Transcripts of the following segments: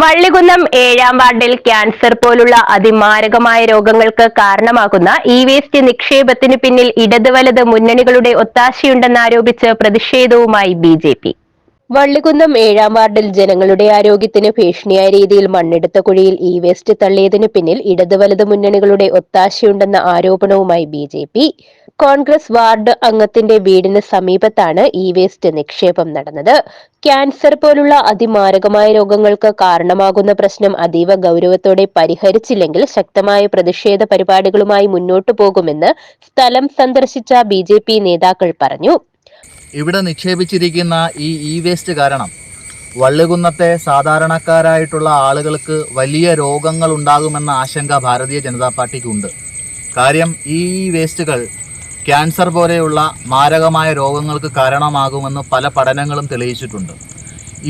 വള്ളികുന്നം ഏഴാം വാർഡിൽ ക്യാൻസർ പോലുള്ള അതിമാരകമായ രോഗങ്ങൾക്ക് കാരണമാകുന്ന ഇ വേസ്റ്റ് നിക്ഷേപത്തിന് പിന്നിൽ ഇടത് വലത് മുന്നണികളുടെ ഒത്താശയുണ്ടെന്നാരോപിച്ച് പ്രതിഷേധവുമായി ബി ജെ പി. വള്ളികുന്നം ഏഴാം വാർഡിൽ ജനങ്ങളുടെ ആരോഗ്യത്തിന് ഭീഷണിയായ രീതിയിൽ മണ്ണെടുത്ത കുഴിയിൽ ഇ വേസ്റ്റ് തള്ളിയതിനു പിന്നിൽ ഇടത് വലത് മുന്നണികളുടെ ഒത്താശയുണ്ടെന്ന ആരോപണവുമായി ബി കോൺഗ്രസ് വാർഡ് അംഗത്തിന്റെ വീടിന് സമീപത്താണ് ഇ വേസ്റ്റ് നിക്ഷേപം നടന്നത്. ക്യാൻസർ പോലുള്ള അതിമാരകമായ രോഗങ്ങൾക്ക് കാരണമാകുന്ന പ്രശ്നം അതീവ ഗൗരവത്തോടെ പരിഹരിച്ചില്ലെങ്കിൽ ശക്തമായ പ്രതിഷേധ പരിപാടികളുമായി മുന്നോട്ടു പോകുമെന്ന് സ്ഥലം സന്ദർശിച്ച ബി നേതാക്കൾ പറഞ്ഞു. ഇവിടെ നിക്ഷേപിച്ചിരിക്കുന്ന ഈ ഇ വേസ്റ്റ് കാരണം വള്ളികുന്നത്തെ സാധാരണക്കാരായിട്ടുള്ള ആളുകൾക്ക് വലിയ രോഗങ്ങൾ ഉണ്ടാകുമെന്ന ആശങ്ക ഭാരതീയ ജനതാ പാർട്ടിക്കുണ്ട്. കാര്യം ഈ വേസ്റ്റുകൾ ക്യാൻസർ പോലെയുള്ള മാരകമായ രോഗങ്ങൾക്ക് കാരണമാകുമെന്ന് പല പഠനങ്ങളും തെളിയിച്ചിട്ടുണ്ട്.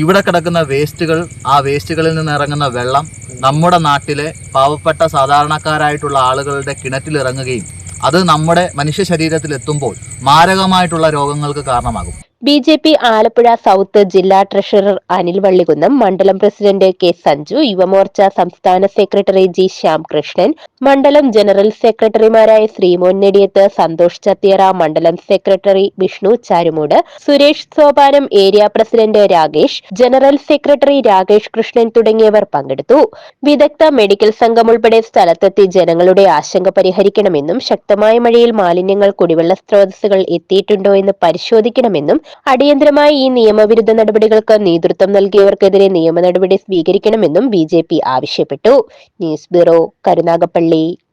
ഇവിടെ കിടക്കുന്ന വേസ്റ്റുകൾ ആ വേസ്റ്റുകളിൽ നിന്ന് ഇറങ്ങുന്ന വെള്ളം നമ്മുടെ നാട്ടിലെ പാവപ്പെട്ട സാധാരണക്കാരായിട്ടുള്ള ആളുകളുടെ കിണറ്റിലിറങ്ങുകയും അത് നമ്മുടെ മനുഷ്യ ശരീരത്തിൽ എത്തുമ്പോൾ മാരകമായിട്ടുള്ള രോഗങ്ങൾക്ക് കാരണമാകും. B J P Alappuzha south ജില്ലാ ട്രഷറർ അനിൽ വള്ളികുന്നം മണ്ഡലം പ്രസിഡന്റ് കെ സഞ്ജു യുവമോർച്ച സംസ്ഥാന സെക്രട്ടറി ജി ശ്യാംകൃഷ്ണൻ മണ്ഡലം ജനറൽ സെക്രട്ടറിമാരായ ശ്രീമോൻ നെടിയത്ത് സന്തോഷ് ചത്തിയറ മണ്ഡലം secretary Vishnu Charummoodu Suresh Sopanam area president Rakesh general secretary Rakesh Krishnan തുടങ്ങിയവർ പങ്കെടുത്തു. വിദഗ്ധ മെഡിക്കൽ സംഘം ഉൾപ്പെടെ സ്ഥലത്തെത്തി ജനങ്ങളുടെ ആശങ്ക പരിഹരിക്കണമെന്നും ശക്തമായ മഴയിൽ മാലിന്യങ്ങൾ കുടിവെള്ള സ്രോതസ്സുകൾ എത്തിയിട്ടുണ്ടോ എന്ന് പരിശോധിക്കണമെന്നും അടിയന്തരമായി ഈ നിയമവിരുദ്ധ നടപടികൾക്ക് നേതൃത്വം നൽകിയവർക്കെതിരെ നിയമ നടപടി സ്വീകരിക്കണമെന്നും ബി ആവശ്യപ്പെട്ടു. News bureau Karunagappally.